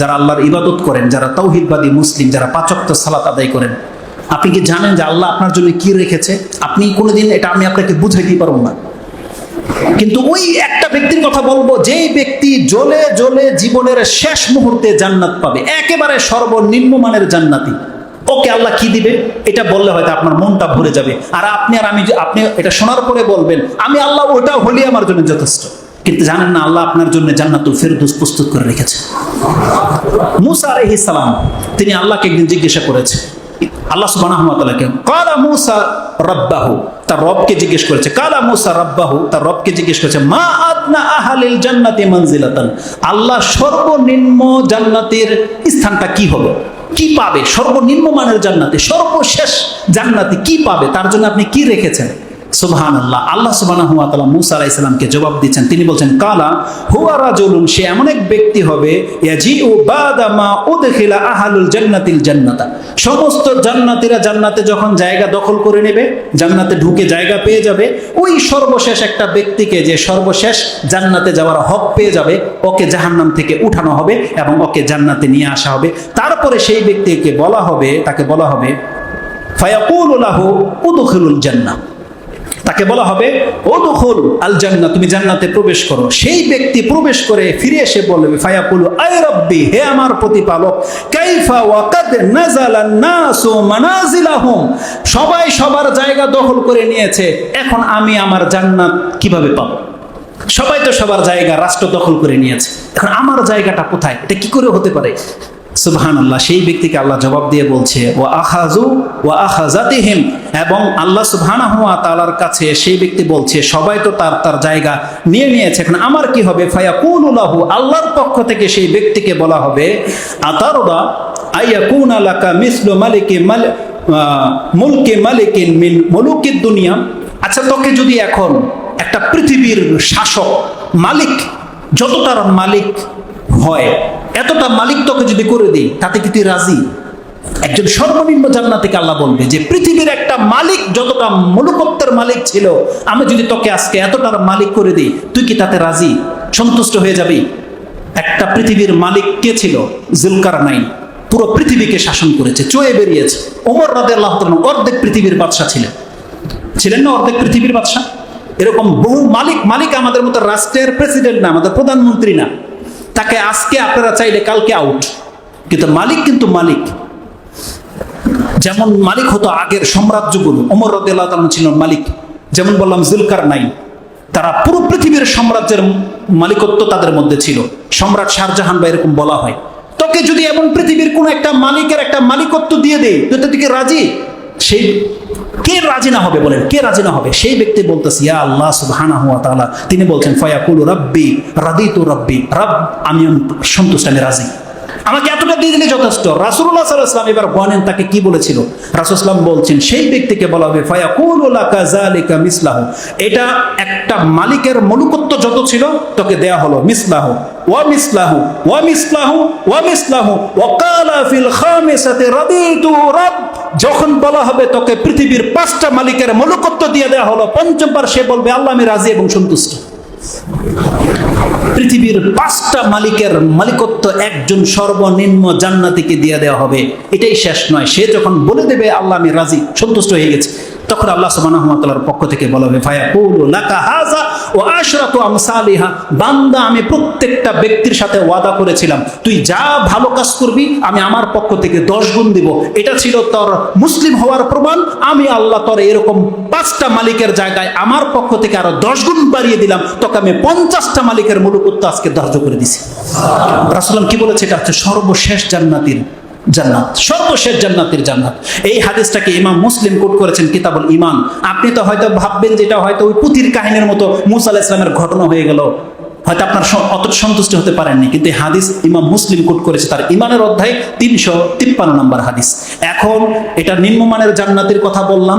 যারা আল্লাহর ইবাদত করেন, যারা তৌহিদবাদী মুসলিম, যারা পাচক্ত সালাত আদায় করেন, আপনি কি জানেন যে আল্লাহ আপনার জন্য কি রেখেছে? আপনি কোনোদিন এটা আমি আপনাকে বুঝাইতেই পারব না। কিন্তু ওই একটা ব্যক্তির কথা বলব যেই ব্যক্তি জ্বলে জ্বলে জীবনের শেষ মুহূর্তে জান্নাত পাবে, একেবারে সর্বনিম্ন মানের জান্নাতি। ওকে আল্লাহ কি দিবে? এটা বললে হয়তো আপনার মনটা ভরে যাবে। আর আপনি আর আমি আপনি এটা শোনার পরে বলবেন, আমি আল্লাহ ওটা হলি আমার জন্য যথেষ্ট। কিন্তু জানেন না আল্লাহ আপনার জন্য জান্নাতুল ফেরদৌস প্রস্তুত করে রেখেছে। মুসা আলাইহিস সালাম, তিনি আল্লাহকে একদিন জিজ্ঞাসা করেছে। আল্লাহ তাআলাকে কালা মুসা রাব্বাহু, তার রবকে জিজ্ঞেস করেছে। কালা মুসা রাব্বাহু, তার রবকে জিজ্ঞেস করেছে, মা আদনা আহালিল জান্নাতি মানজিলাতান? আল্লাহ সর্বনিম্ন জান্নাতের স্থানটা কি হবে? কি পাবে? সর্বনিম্ন মানের জান্নাতে, সর্বশেষ জান্নাতে কি পাবে? তার জন্য আপনি কি রেখেছেন? সুবহান আল্লাহ আল্লাহ তাআলা মুসা আলাইহিস সালামকে জবাব দিচ্ছেন। তিনি বলছেন, কালা হুয়া রাজুলুন, সে এমন এক ব্যক্তি হবে, ইয়াজিউ বাদা মা উদখিলা আহালুল জান্নাতিল জান্নাতা। সমস্ত জান্নাতীরা জান্নাতে যখন জায়গা দখল করে নেবে, জান্নাতে ঢুকে জায়গা পেয়ে যাবে, ওই সর্বশেষ একটা ব্যক্তিকে যে সর্বশেষ জান্নাতে যাওয়ার হক পেয়ে যাবে, ওকে জাহান্নাম থেকে উঠানো হবে এবং ওকে জান্নাতে নিয়ে আসা হবে। তারপরে সেই ব্যক্তিকে বলা হবে, তাকে বলা হবে, ফায়াকুলু লাহু উদখিলুল জান্নাহ। তাকে বলা হবে ও দখল আল জান্না তুমি জান্নাতে প্রবেশ করো। সেই ব্যক্তি প্রবেশ করে ফিরে এসে বলবে, ফায়াকুলু, আয় রব্বি, হে আমার প্রতিপালক, কাইফা ওয়াকাদ নাজালা নাসু মানাজিলাহুম সবাই সবার জায়গা দখল করে নিয়েছে। এখন আমি আমার জান্নাত কীভাবে পাবো? সবাই তো সবার জায়গা, রাষ্ট্র দখল করে নিয়েছে। এখন আমার জায়গাটা কোথায়? এটা কি করে হতে পারে? সুবহান আল্লাহ সেই ব্যক্তিকে আল্লাহ জবাব দিয়ে বলছে ও আখাজু ও আখাজাতিহিম এবং আল্লাহ সুবহান হুয়া তালার কাছে সেই ব্যক্তি বলছে, সবাই তো তার তার জায়গা নিয়ে নিয়েছে, এখন আমার কি হবে? ফায়া ফায়াকুনুল্লাহু আল্লাহর পক্ষ থেকে সেই ব্যক্তিকে বলা হবে আতারবা আইয়াকুন আলাকা মিসলু মালিকি মাল মুলকে মালিকিন মিন মুলুকিদ দুনিয়া। আচ্ছা তোকে যদি এখন একটা পৃথিবীর শাসক, মালিক যতটার মালিক হয় এতটা মালিক তোকে যদি করে দিই, তাতে কি তুই রাজি? একজন সর্বনিম্ন জান্নাত থেকে আল্লাহ বলবে যে, পৃথিবীর একটা মালিক যতটা মনুকত্বের মালিক ছিল, আমি যদি তোকে আজকে এতটার মালিক করে দিই, তুই কি তাতে রাজি? সন্তুষ্ট হয়ে যাবি? একটা পৃথিবীর মালিক কে ছিল? জুলকার নাইন পুরো পৃথিবীকে শাসন করেছে, চয়ে বেরিয়েছে। ওমর রাদের আল্লাহ অর্ধেক পৃথিবীর বাদশা ছিলেন। ছিলেন না অর্ধেক পৃথিবীর বাদশা এরকম বহু মালিক মালিক আমাদের মতো রাষ্ট্রের প্রেসিডেন্ট না, আমাদের প্রধানমন্ত্রী না। তাকে আজকে আপনারা চাইলে কালকে আউট কিন্তু মালিক কিন্তু মালিক। যেমন মালিক হতো আগের সাম্রাজ্যগুলো ওমর রদুল্লাহ ছিল মালিক। যেমন বললাম জুলকার নাই তারা পুরো পৃথিবীর সাম্রাজ্যের মালিকত্ব তাদের মধ্যে ছিল। সম্রাট শাহজাহান বা এরকম বলা হয়। তোকে যদি এমন পৃথিবীর কোন একটা মালিকের একটা মালিকত্ব দিয়ে দেয় তো তুই কি রাজি? সেই কে রাজি না হবে বলেন, কে রাজি না হবে? সেই ব্যক্তি বলতেছে, ইয়া আল্লাহ সুবহানাহু ওয়া তাআলা। তিনি বলছেন, ফায়াকুলু রাব্বি, রাদিতু রাব্বি। রব, আমি সন্তুষ্ট, আমি রাজি। আমাকে এতটা দিয়ে দিলে যথেষ্ট। রাসুল্লাহ সাল্লাম এবার বলেন, তাকে কি বলেছিল? রাসুলাম বলছেন, সেই ব্যক্তিকে বলা হবে মিসলাহ। এটা একটা মালিকের মনুকত্ব যত ছিল, তোকে দেয়া হলো, মিসলাহ, ওয়া মিসলাহু ওয়া মিসলাহু ওয়া মিসলাহু। ওয়াকালা ফিল খামিসাতি, রাদিতু রাব। যখন বলা হবে তোকে পৃথিবীর পাঁচটা মালিকের মনুকত্ব দিয়ে দেওয়া হলো পঞ্চমবার সে বলবে, আল্লাহ, আমি রাজি এবং সন্তুষ্ট। পৃথিবীর পাঁচটা মালিকের মালিকত্ব একজন সর্বনিম্ন জান্নাতিকে দিয়ে দেওয়া হবে। এটাই শেষ নয়। সে যখন বলে দেবে, আল্লাহ, আমি রাজি, সন্তুষ্ট হয়ে গেছে। তখন আল্লাহ সুবহানাহু পক্ষ থেকে বলা হবে ওয়া আশরাতু আমসালিহা। বান্দা, আমি প্রত্যেকটা ব্যক্তির সাথে ওয়াদা করেছিলাম, তুই যা ভালো কাজ করবি, আমি আমার পক্ষ থেকে দশ গুণ দিব। এটা ছিল তোর মুসলিম হওয়ার প্রমাণ, আমি আল্লাহ তোর এরকম পাঁচটা মালিকের জায়গায় আমার পক্ষ থেকে আরও দশ গুণ বাড়িয়ে দিলাম, তোকে আমি পঞ্চাশটা মালিকের মূলকত্ব আজকে ধার্য করে দিছি। রাসুলাম কি বলেছে? এটা হচ্ছে সর্বশেষ জান্নাতির জান্নাত, সর্বশেষ জান্নাতের জান্নাত। এই হাদিসটাকে ইমাম মুসলিম কোট করেছেন কিতাবুল ইমান আপনি তো হয়তো ভাববেন যেটা হয়তো ওই পুঁথির কাহিনীর মতো মুসা আলাহ ইসলামের ঘটনা হয়ে গেল। হয়তো আপনার অত সন্তুষ্ট হতে পারেননি, কিন্তু হাদিস ইমাম মুসলিম কোট করেছে, তার ইমানের অধ্যায় তিনশো তিপ্পান্ন নম্বর হাদিস। এখন এটা নিম্নমানের জান্নাতের কথা বললাম।